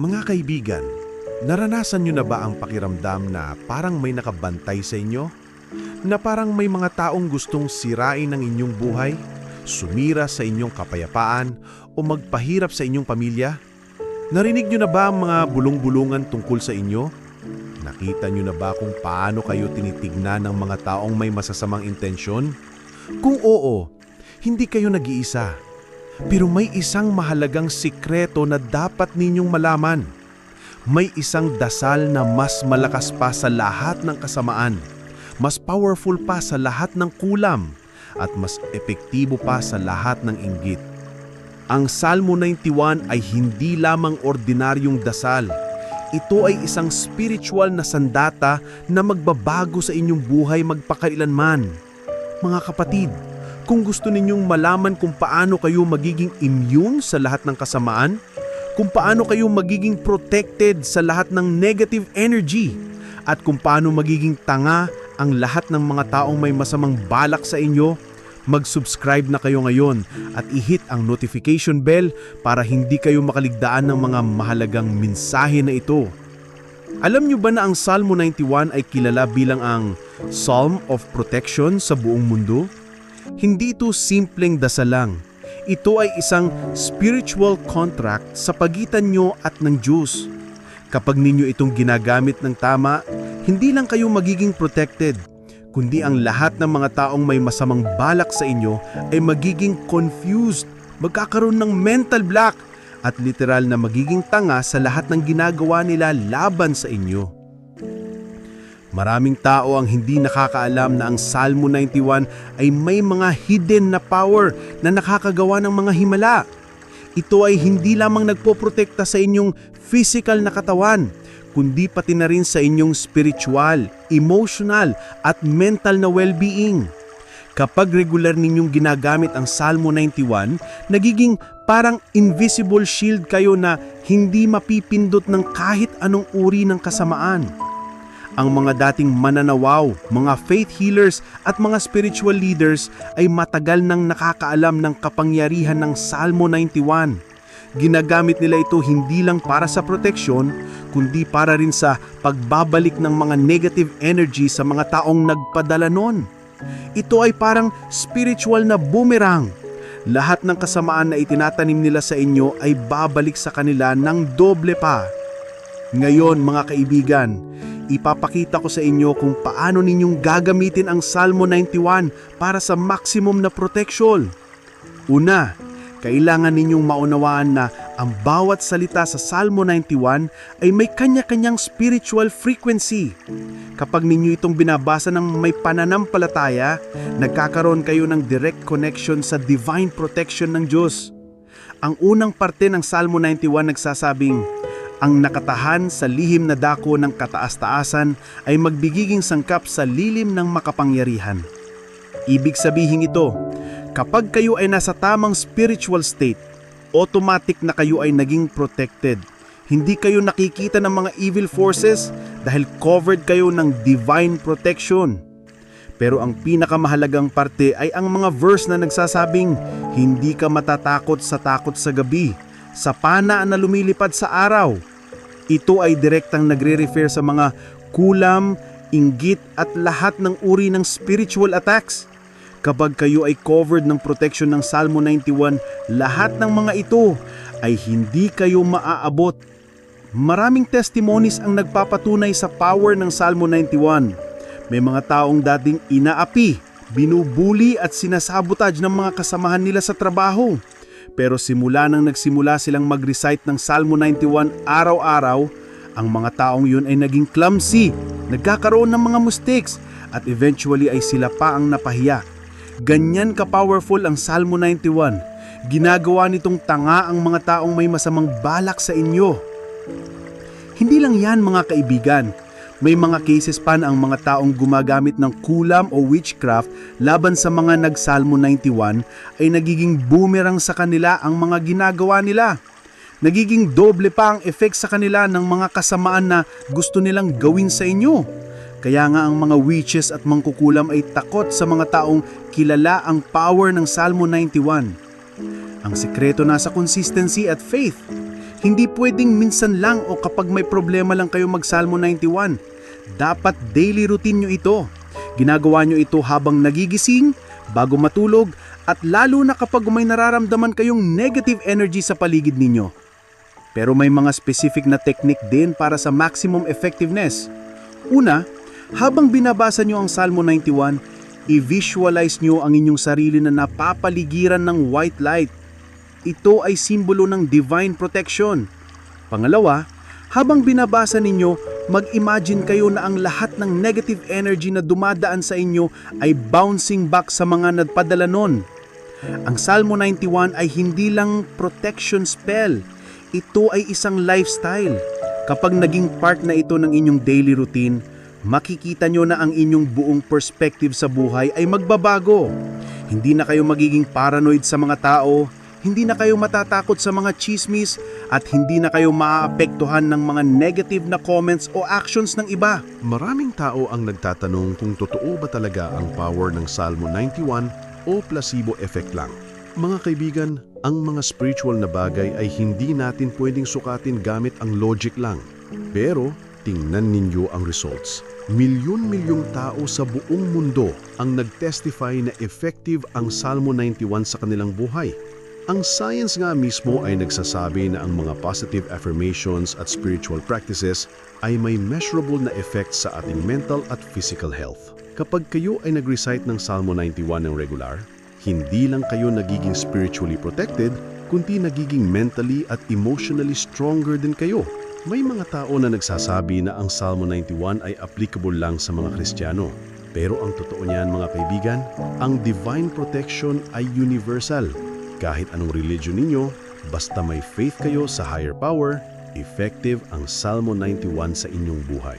Mga kaibigan, naranasan nyo na ba ang pakiramdam na parang may nakabantay sa inyo? Na parang may mga taong gustong sirain ang inyong buhay, sumira sa inyong kapayapaan o magpahirap sa inyong pamilya? Narinig nyo na ba ang mga bulong-bulungan tungkol sa inyo? Nakita nyo na ba kung paano kayo tinitignan ng mga taong may masasamang intensyon? Kung oo, hindi kayo nag-iisa. Pero may isang mahalagang sikreto na dapat ninyong malaman. May isang dasal na mas malakas pa sa lahat ng kasamaan, mas powerful pa sa lahat ng kulam, at mas epektibo pa sa lahat ng inggit. Ang Salmo 91 ay hindi lamang ordinaryong dasal. Ito ay isang spiritual na sandata na magbabago sa inyong buhay magpakailanman. Mga kapatid, kung gusto ninyong malaman kung paano kayo magiging immune sa lahat ng kasamaan, kung paano kayo magiging protected sa lahat ng negative energy, at kung paano magiging tanga ang lahat ng mga taong may masamang balak sa inyo, mag-subscribe na kayo ngayon at i-hit ang notification bell para hindi kayo makaligdaan ng mga mahalagang mensahe na ito. Alam nyo ba na ang Salmo 91 ay kilala bilang ang Psalm of Protection sa buong mundo? Hindi ito simpleng dasalang. Ito ay isang spiritual contract sa pagitan nyo at ng Diyos. Kapag ninyo itong ginagamit ng tama, hindi lang kayo magiging protected, kundi ang lahat ng mga taong may masamang balak sa inyo ay magiging confused, magkakaroon ng mental block, at literal na magiging tanga sa lahat ng ginagawa nila laban sa inyo. Maraming tao ang hindi nakakaalam na ang Salmo 91 ay may mga hidden na power na nakakagawa ng mga himala. Ito ay hindi lamang nagpoprotekta sa inyong physical na katawan, kundi pati na rin sa inyong spiritual, emotional at mental na well-being. Kapag regular ninyong ginagamit ang Salmo 91, nagiging parang invisible shield kayo na hindi mapipindot ng kahit anong uri ng kasamaan ang mga dating mananawaw, mga faith healers at mga spiritual leaders ay matagal nang nakakaalam ng kapangyarihan ng Salmo 91. Ginagamit nila ito hindi lang para sa proteksyon, kundi para rin sa pagbabalik ng mga negative energy sa mga taong nagpadala nun. Ito ay parang spiritual na boomerang. Lahat ng kasamaan na itinatanim nila sa inyo ay babalik sa kanila ng doble pa. Ngayon mga kaibigan, ipapakita ko sa inyo kung paano ninyong gagamitin ang Salmo 91 para sa maximum na protection. Una, kailangan ninyong maunawaan na ang bawat salita sa Salmo 91 ay may kanya-kanyang spiritual frequency. Kapag ninyo itong binabasa ng may pananampalataya, nagkakaroon kayo ng direct connection sa divine protection ng Diyos. Ang unang parte ng Salmo 91 nagsasabing, ang nakatahan sa lihim na dako ng kataas-taasan ay magbigiging sangkap sa lilim ng makapangyarihan. Ibig sabihin ito, kapag kayo ay nasa tamang spiritual state, automatic na kayo ay naging protected. Hindi kayo nakikita ng mga evil forces dahil covered kayo ng divine protection. Pero ang pinakamahalagang parte ay ang mga verse na nagsasabing, hindi ka matatakot sa takot sa gabi, sa pana na lumilipad sa araw, ito ay direktang nagre-refer sa mga kulam, inggit at lahat ng uri ng spiritual attacks. Kapag kayo ay covered ng protection ng Salmo 91, lahat ng mga ito ay hindi kayo maaabot. Maraming testimonies ang nagpapatunay sa power ng Salmo 91. May mga taong dating inaapi, binubuli at sinasabotage ng mga kasamahan nila sa trabaho. Pero simula nang nagsimula silang mag-recite ng Salmo 91 araw-araw, ang mga taong yun ay naging clumsy, nagkakaroon ng mga mistakes, at eventually ay sila pa ang napahiya. Ganyan ka-powerful ang Salmo 91. Ginagawa nitong tanga ang mga taong may masamang balak sa inyo. Hindi lang yan mga kaibigan, may mga cases pa na ang mga taong gumagamit ng kulam o witchcraft laban sa mga nagsalmo 91 ay nagiging boomerang sa kanila ang mga ginagawa nila. Nagiging doble pa ang effect sa kanila ng mga kasamaan na gusto nilang gawin sa inyo. Kaya nga ang mga witches at mangkukulam ay takot sa mga taong kilala ang power ng Salmo 91. Ang sikreto nasa consistency at faith. Hindi pwedeng minsan lang o kapag may problema lang kayo mag-Salmo 91. Dapat daily routine nyo ito. Ginagawa nyo ito habang nagigising, bago matulog, at lalo na kapag may nararamdaman kayong negative energy sa paligid ninyo. Pero may mga specific na technique din para sa maximum effectiveness. Una, habang binabasa nyo ang Salmo 91, i-visualize nyo ang inyong sarili na napapaligiran ng white light. Ito ay simbolo ng divine protection. Pangalawa, habang binabasa ninyo, mag-imagine kayo na ang lahat ng negative energy na dumadaan sa inyo ay bouncing back sa mga nagpadala nun. Ang Salmo 91 ay hindi lang protection spell. Ito ay isang lifestyle. Kapag naging part na ito ng inyong daily routine, makikita nyo na ang inyong buong perspective sa buhay ay magbabago. Hindi na kayo magiging paranoid sa mga tao, hindi na kayo matatakot sa mga chismis, at hindi na kayo maaapektuhan ng mga negative na comments o actions ng iba. Maraming tao ang nagtatanong kung totoo ba talaga ang power ng Salmo 91 o placebo effect lang. Mga kaibigan, ang mga spiritual na bagay ay hindi natin pwedeng sukatin gamit ang logic lang. Pero tingnan ninyo ang results. Milyon-milyong tao sa buong mundo ang nag-testify na effective ang Salmo 91 sa kanilang buhay. Ang science nga mismo ay nagsasabi na ang mga positive affirmations at spiritual practices ay may measurable na effect sa ating mental at physical health. Kapag kayo ay nag-recite ng Salmo 91 ng regular, hindi lang kayo nagiging spiritually protected, kundi nagiging mentally at emotionally stronger din kayo. May mga tao na nagsasabi na ang Salmo 91 ay applicable lang sa mga Kristiyano. Pero ang totoo niyan mga kaibigan, ang divine protection ay universal. Kahit anong religion ninyo, basta may faith kayo sa higher power, effective ang Salmo 91 sa inyong buhay.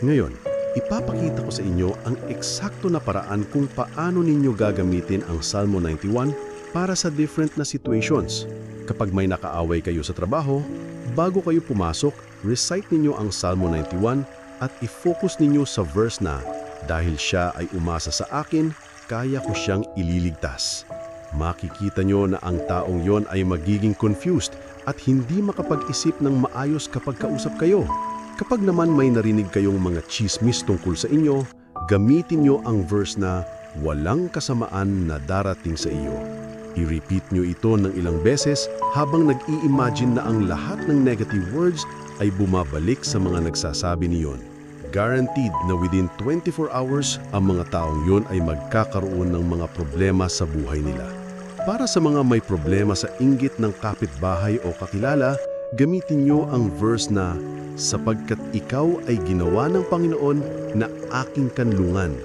Ngayon, ipapakita ko sa inyo ang eksakto na paraan kung paano ninyo gagamitin ang Salmo 91 para sa different na situations. Kapag may nakaaway kayo sa trabaho, bago kayo pumasok, recite ninyo ang Salmo 91 at i-focus ninyo sa verse na, Dahil siya ay umasa sa akin, kaya ko siyang ililigtas. Makikita nyo na ang taong yon ay magiging confused at hindi makapag-isip ng maayos kapag kausap kayo. Kapag naman may narinig kayong mga chismis tungkol sa inyo, gamitin nyo ang verse na walang kasamaan na darating sa iyo. I-repeat nyo ito ng ilang beses habang nag-i-imagine na ang lahat ng negative words ay bumabalik sa mga nagsasabi niyon. Guaranteed na within 24 hours, ang mga taong yon ay magkakaroon ng mga problema sa buhay nila. Para sa mga may problema sa inggit ng kapitbahay o kakilala, gamitin nyo ang verse na, sapagkat ikaw ay ginawa ng Panginoon na aking kanlungan.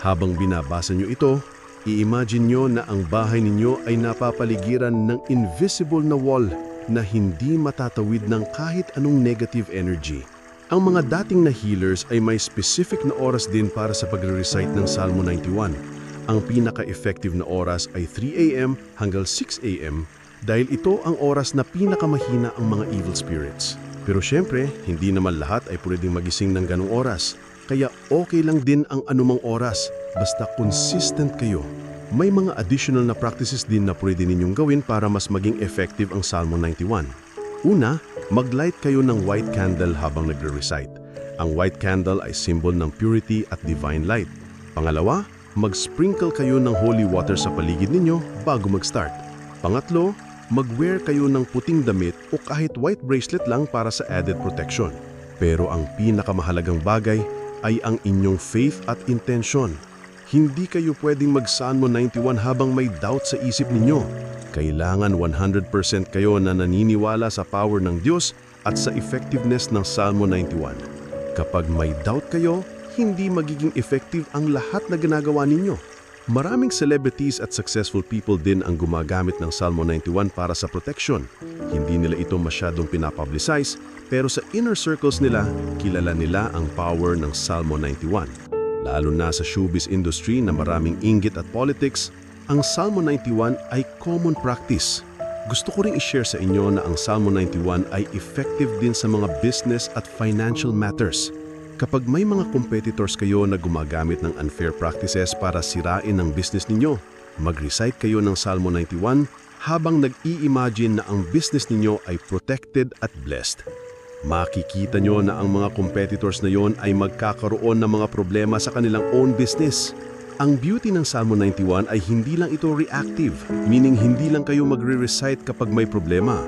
Habang binabasa nyo ito, i-imagine nyo na ang bahay ninyo ay napapaligiran ng invisible na wall na hindi matatawid ng kahit anong negative energy. Ang mga dating na healers ay may specific na oras din para sa pagre-recite ng Salmo 91. Ang pinaka-effective na oras ay 3 a.m. hanggang 6 a.m. dahil ito ang oras na pinakamahina ang mga evil spirits. Pero syempre, hindi naman lahat ay pwedeng magising ng ganong oras. Kaya okay lang din ang anumang oras, basta consistent kayo. May mga additional na practices din na pwede ninyong gawin para mas maging effective ang Salmo 91. Una, mag-light kayo ng white candle habang nagre-recite. Ang white candle ay symbol ng purity at divine light. Pangalawa, mag-sprinkle kayo ng holy water sa paligid ninyo bago mag-start. Pangatlo, mag-wear kayo ng puting damit o kahit white bracelet lang para sa added protection. Pero ang pinakamahalagang bagay ay ang inyong faith at intention. Hindi kayo pwedeng mag-Salmo 91 habang may doubt sa isip ninyo. Kailangan 100% kayo na naniniwala sa power ng Diyos at sa effectiveness ng Salmo 91. Kapag may doubt kayo, hindi magiging effective ang lahat na ginagawa ninyo. Maraming celebrities at successful people din ang gumagamit ng Salmo 91 para sa protection. Hindi nila ito masyadong pinapublicize, pero sa inner circles nila, kilala nila ang power ng Salmo 91. Lalo na sa showbiz industry na maraming inggit at politics, ang Salmo 91 ay common practice. Gusto ko rin i-share sa inyo na ang Salmo 91 ay effective din sa mga business at financial matters. Kapag may mga competitors kayo na gumagamit ng unfair practices para sirain ang business ninyo, mag-recite kayo ng Salmo 91 habang nag-i-imagine na ang business ninyo ay protected at blessed. Makikita nyo na ang mga competitors na yon ay magkakaroon ng mga problema sa kanilang own business. Ang beauty ng Salmo 91 ay hindi lang ito reactive, meaning hindi lang kayo magre-recite kapag may problema.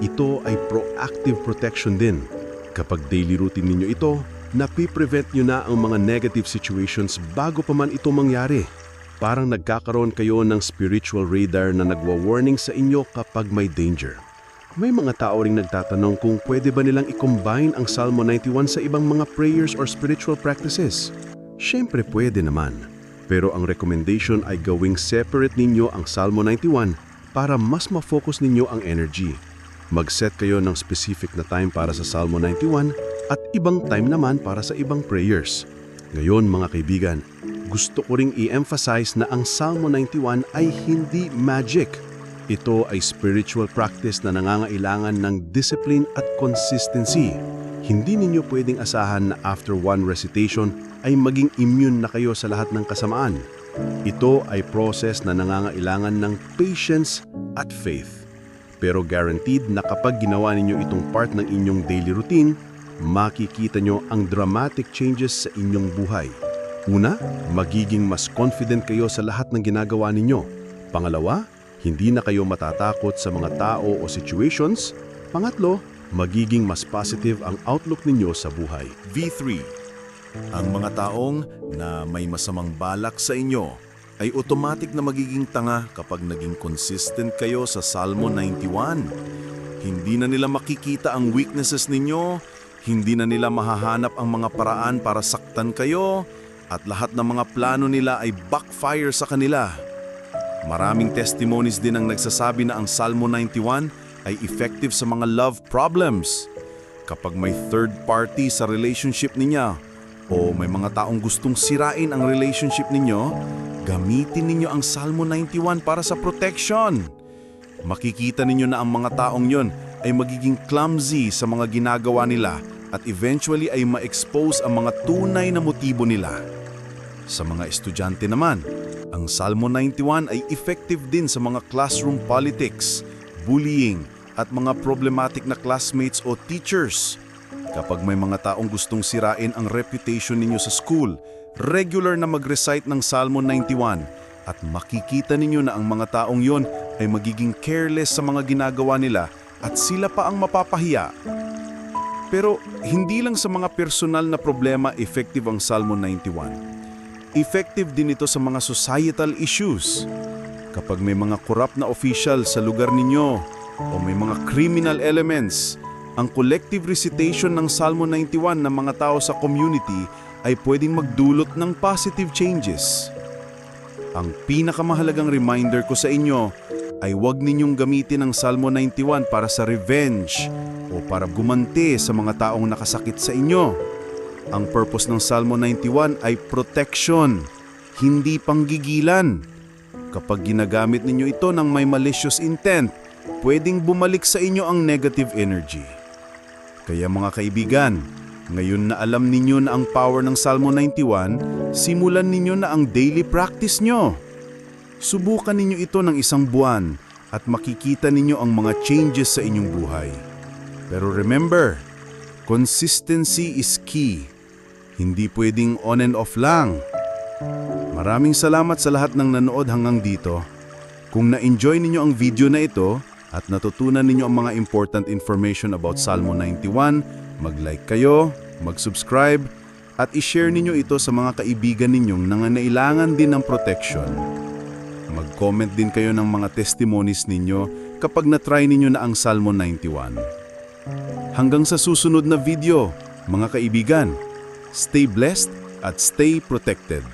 Ito ay proactive protection din. Kapag daily routine ninyo ito, napiprevent nyo na ang mga negative situations bago pa man ito mangyari. Parang nagkakaroon kayo ng spiritual radar na nagwa-warning sa inyo kapag may danger. May mga tao ring nagtatanong kung pwede ba nilang i-combine ang Salmo 91 sa ibang mga prayers or spiritual practices. Siyempre pwede naman. Pero ang recommendation ay gawing separate ninyo ang Salmo 91 para mas ma-focus ninyo ang energy. Mag-set kayo ng specific na time para sa Salmo 91 at ibang time naman para sa ibang prayers. Ngayon mga kaibigan, gusto ko ring i-emphasize na ang Salmo 91 ay hindi magic. Ito ay spiritual practice na nangangailangan ng discipline at consistency. Hindi ninyo pwedeng asahan na after one recitation ay maging immune na kayo sa lahat ng kasamaan. Ito ay process na nangangailangan ng patience at faith. Pero guaranteed na kapag ginawa ninyo itong part ng inyong daily routine, makikita nyo ang dramatic changes sa inyong buhay. Una, magiging mas confident kayo sa lahat ng ginagawa ninyo. Pangalawa, hindi na kayo matatakot sa mga tao o situations. Pangatlo, magiging mas positive ang outlook ninyo sa buhay. V3. Ang mga taong na may masamang balak sa inyo ay automatic na magiging tanga kapag naging consistent kayo sa Salmo 91. Hindi na nila makikita ang weaknesses ninyo, hindi na nila mahahanap ang mga paraan para saktan kayo, at lahat ng mga plano nila ay backfire sa kanila. Maraming testimonies din ang nagsasabi na ang Salmo 91 ay effective sa mga love problems. Kapag may third party sa relationship niya o may mga taong gustong sirain ang relationship ninyo, gamitin ninyo ang Salmo 91 para sa protection. Makikita ninyo na ang mga taong yon ay magiging clumsy sa mga ginagawa nila at eventually ay ma-expose ang mga tunay na motibo nila. Sa mga estudyante naman, ang Salmo 91 ay effective din sa mga classroom politics, bullying, at mga problematic na classmates o teachers. Kapag may mga taong gustong sirain ang reputation ninyo sa school, regular na mag-recite ng Salmo 91 at makikita ninyo na ang mga taong yon ay magiging careless sa mga ginagawa nila at sila pa ang mapapahiya. Pero hindi lang sa mga personal na problema effective ang Salmo 91. Effective din ito sa mga societal issues. Kapag may mga korap na official sa lugar ninyo o may mga criminal elements, ang collective recitation ng Salmo 91 ng mga tao sa community ay pwedeng magdulot ng positive changes. Ang pinakamahalagang reminder ko sa inyo ay huwag ninyong gamitin ang Salmo 91 para sa revenge o para gumante sa mga taong nakasakit sa inyo. Ang purpose ng Salmo 91 ay protection, hindi panggigilan. Kapag ginagamit ninyo ito ng may malicious intent, pwedeng bumalik sa inyo ang negative energy. Kaya mga kaibigan, ngayon na alam ninyo na ang power ng Salmo 91, simulan ninyo na ang daily practice nyo. Subukan ninyo ito ng isang buwan at makikita ninyo ang mga changes sa inyong buhay. Pero remember, consistency is key. Hindi pwedeng on and off lang. Maraming salamat sa lahat ng nanood hanggang dito. Kung na-enjoy ninyo ang video na ito at natutunan ninyo ang mga important information about Salmo 91, mag-like kayo, mag-subscribe, at i-share ninyo ito sa mga kaibigan ninyong nangangailangan din ng protection. Mag-comment din kayo ng mga testimonies ninyo kapag na-try ninyo na ang Salmo 91. Hanggang sa susunod na video, mga kaibigan, stay blessed at stay protected.